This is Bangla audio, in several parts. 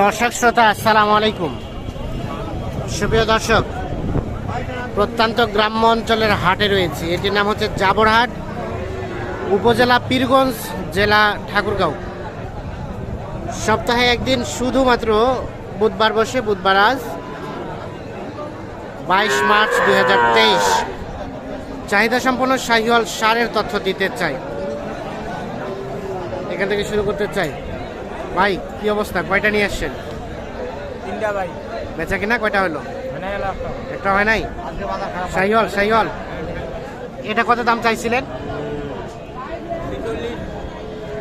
দর্শক শ্রোতা, আসসালামু আলাইকুম। সুপ্রিয় দর্শক, প্রত্যন্ত গ্রাম্য অঞ্চলের হাটে রয়েছে। এটির নাম হচ্ছে জাবরহাট, উপজেলা পীরগঞ্জ জেলা ঠাকুরগাঁও। সপ্তাহে একদিন শুধুমাত্র বুধবার বসে, বুধবার আজ বাইশ মার্চ দুই হাজার তেইশ। চাহিদা সম্পন্ন শাহিওয়াল সারের তথ্য দিতে চাই। এখান থেকে শুরু করতে চাই। ভাই কি অবস্থা? কয়টা নিয়ে আসছেন? তিনটা ভাই। বেচা কিনা কয়টা হলো? একটা। হয় নাই? শাহিওয়াল শাহিওয়াল। এটা কত দাম চাইছিলেন?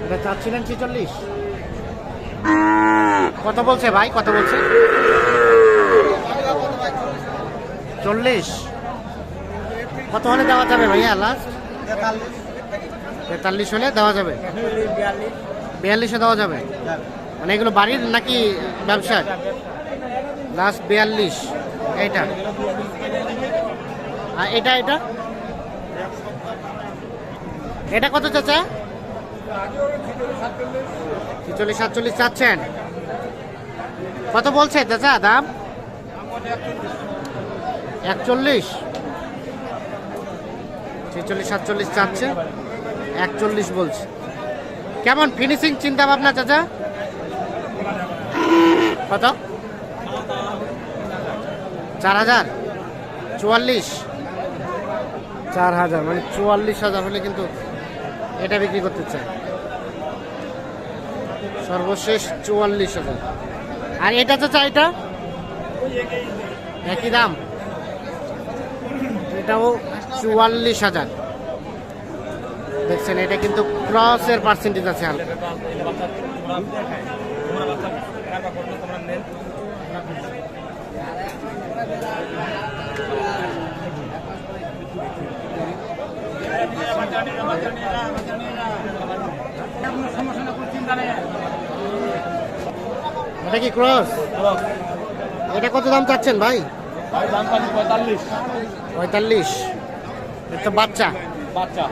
এটা চাচ্ছিলেন ছিচল্লিশ। কত বলছে ভাই? কত বলছে? চল্লিশ। কত হলে দেওয়া যাবে ভাইয়া লাস্ট তেতাল্লিশ। হলে দেওয়া যাবে? বিয়াল্লিশে। দেওয়া যাবে? মানে এগুলো বাড়ির নাকি ব্যবসার লাস্ট বিয়াল্লিশ। এইটা। আর এটা এটা? এটা কত চাচা? ছিচল্লিশ সাতচল্লিশ চাচ্ছেন। কত বলছে চাচা দাম? একচল্লিশ। ছেচল্লিশ, সাতচল্লিশ চাচ্ছে, একচল্লিশ বলছে। কেমন ফিনিশিং চিন্তা ভাবনা চাচা? কত? চার হাজার? চুয়াল্লিশ? চার হাজার মানে চুয়াল্লিশ হাজার হলে কিন্তু এটা বিক্রি করতে চায়। সর্বশেষ চুয়াল্লিশ হাজার। আর এটা চাচা, এটা? একই দাম। এটাও চুয়াল্লিশ হাজার। দেখছেন এটা কিন্তু ক্রসের পার্সেন্টেজ আছে এটা কি ক্রস? এটা কত দাম চাচ্ছেন ভাই? পঁয়তাল্লিশ। পঁয়তাল্লিশ। এটা বাচ্চা। বাচ্চা।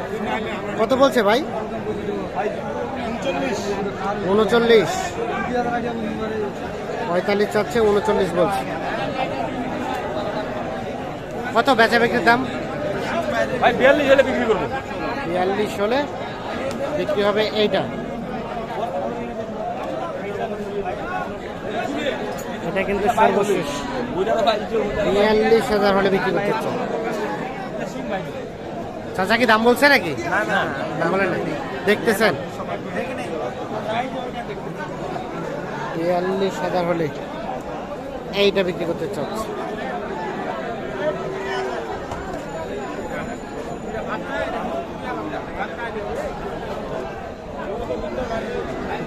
কত বলছে ভাই? উনচল্লিশ। পঁয়তাল্লিশ চাচ্ছে উনচল্লিশ বলছে। কত বেচা বিক্রির দাম? ভাই বিয়াল্লিশ হলে বিক্রি করব। বিয়াল্লিশ হলে বিক্রি হবে এইটা। এটা কিন্তু সর্বশেষ। বিয়াল্লিশ হাজার হলে বিক্রি করতে চাচা কি দাম বলছে নাকি? দাম বলেন নাকি দেখতেছেন? বিয়াল্লিশ হাজার হলে এইটা বিক্রি করতে চাচ্ছে।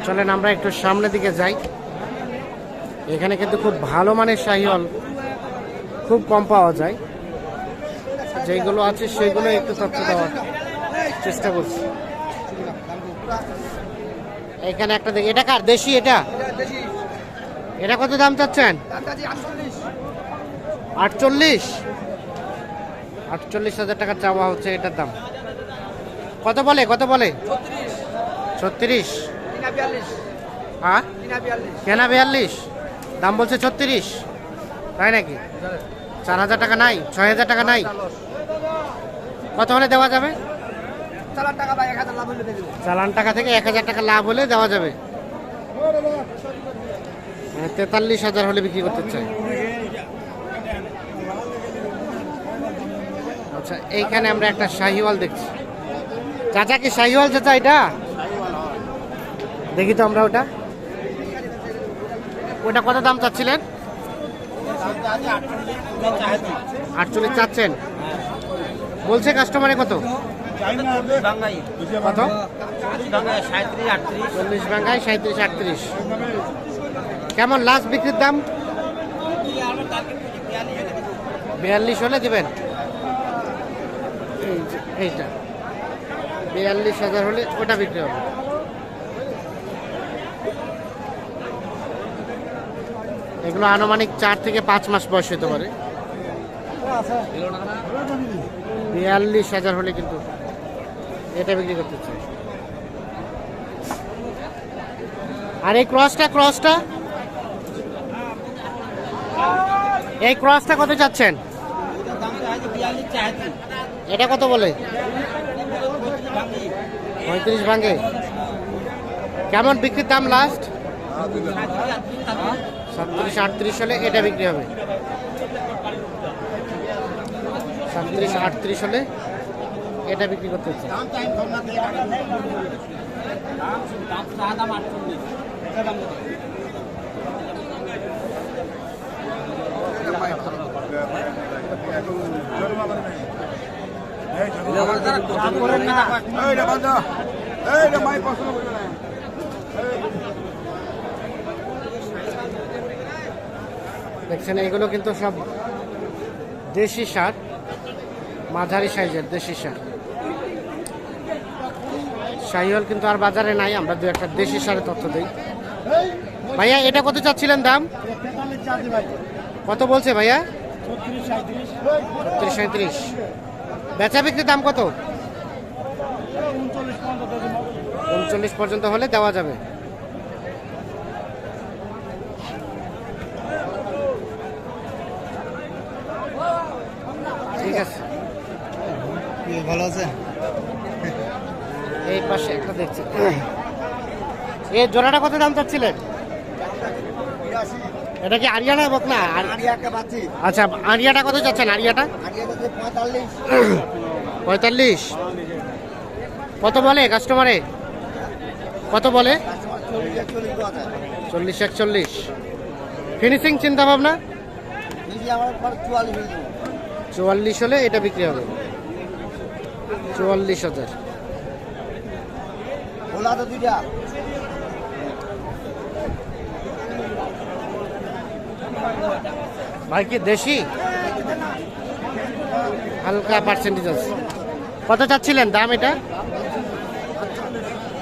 চলেন আমরা একটু সামনের দিকে যাই। এখানে কিন্তু খুব ভালো মানের শাহিওয়াল খুব কম পাওয়া যায়। যেগুলো আছে সেগুলো একটু তথ্য দেওয়ার চেষ্টা করছি। এখানে একটা দেখি, এটা কার? দেশি এটা? এটা কত দাম চাচ্ছেন? আটচল্লিশ। আটচল্লিশ হাজার টাকা চাওয়া হচ্ছে এটার দাম। কত বলে? কত বলে? ছত্রিশ। হ্যাঁ? কেনা বিয়াল্লিশ। দাম বলছে ছত্রিশ। তাই নাকি? চার হাজার টাকা নাই, ছয় হাজার টাকা নাই। কত হলে দেওয়া যাবে? চালান টাকা থেকে এক হাজার টাকা লাভ হলে দেওয়া যাবে। হ্যাঁ, তেতাল্লিশ হাজার হলে বিক্রি করতে চাই। আচ্ছা এইখানে আমরা একটা শাহিওয়াল দেখছি। চাচা কি শাহিওয়াল চাচা এটা? দেখি তো আমরা ওটা। ওটা কত দাম চাচ্ছিলেন? আটচল্লিশ চাচ্ছেন। বলছে কাস্টমারে কত? কত? চল্লিশ বাঙ্গায় সাঁত্রিশ আটত্রিশ। কেমন লাস্ট বিক্রির দাম? বিয়াল্লিশ হলে দেবেন। এইটা। বিয়াল্লিশ হাজার হলে ওটা বিক্রি হবে। এগুলো আনুমানিক চার থেকে পাঁচ মাস বয়স হতে পারে। বিয়াল্লিশ হাজার হলে কিন্তু এটা বিক্রি করতে চাই। আর এই ক্রসটা ক্রসটা? এই ক্রসটা কত চাচ্ছেন? এটা কত বলে? পঁয়ত্রিশ ভাঙে। কেমন বিক্রির দাম লাস্ট সাতত্রিশ, আটত্রিশ হলে এটা বিক্রি হবে। সাতত্রিশ আটত্রিশ হলে এটা বিক্রি করতে হচ্ছে। দেখছেন এগুলো কিন্তু সব দেশি সার। মাঝারি সাইজের, দেশি সার। শাহিওয়াল কিন্তু আর বাজারে নাই, আমরা দু একটা দেশি সারের তথ্য দিই। ভাইয়া, এটা কত চাচ্ছিলেন দাম? কত বলছে ভাইয়া? ছত্রিশ সাঁত্রিশ বেচা বিক্রির দাম কত? উনচল্লিশ পর্যন্ত হলে দেওয়া যাবে। ঠিক আছে। ভালো আছে এই পাশে একটা দেখছি। এই জোড়াটা কত দাম চাচ্ছিলেন? এটা কি আরিয়ানা বকনা? আর একটা পাচ্ছি। আচ্ছা আরিয়াটা কত চাচ্ছেন? আরিয়াটা? পঁয়তাল্লিশ। কত বলে কাস্টমারে? কত বলে? চল্লিশ একচল্লিশ ফিনিশিং চিন্তা ভাবনা? চুয়াল্লিশ হলে এটা বিক্রি হবে। চুয়াল্লিশ হাজার। ভাই কি দেশি? হালকা পার্সেন্টেজ আছে। কত চাচ্ছিলেন দাম এটা?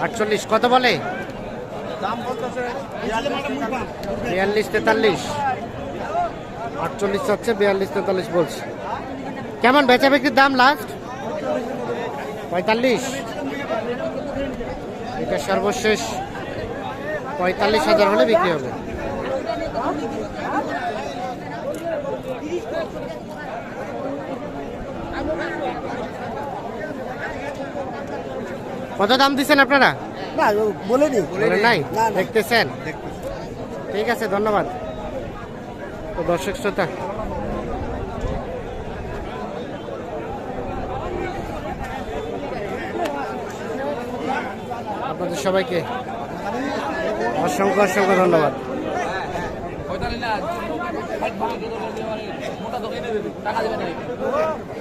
আটচল্লিশ কত বলে? বিয়াল্লিশ তেতাল্লিশ। আটচল্লিশ চাচ্ছে বিয়াল্লিশ তেতাল্লিশ বলছে। কেমন বেচা বিক্রির দাম লাস্ট পঁয়তাল্লিশ। এটা সর্বশেষ পঁয়তাল্লিশ হাজার হলে বিক্রি হবে। কত দাম দিচ্ছেন আপনারা? বলেনি। নাই। দেখতেছেন? ঠিক আছে ধন্যবাদ। তো দর্শক শ্রোতা আপনাদের সবাইকে। অসংখ্য অসংখ্য ধন্যবাদ।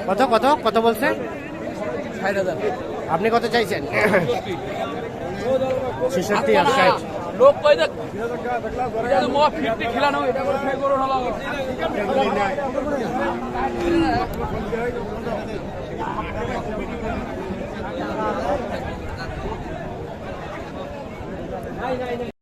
কত কত কত বলছে? আপনি কত চাইছেন? এটা করে ফেল হলো ないな。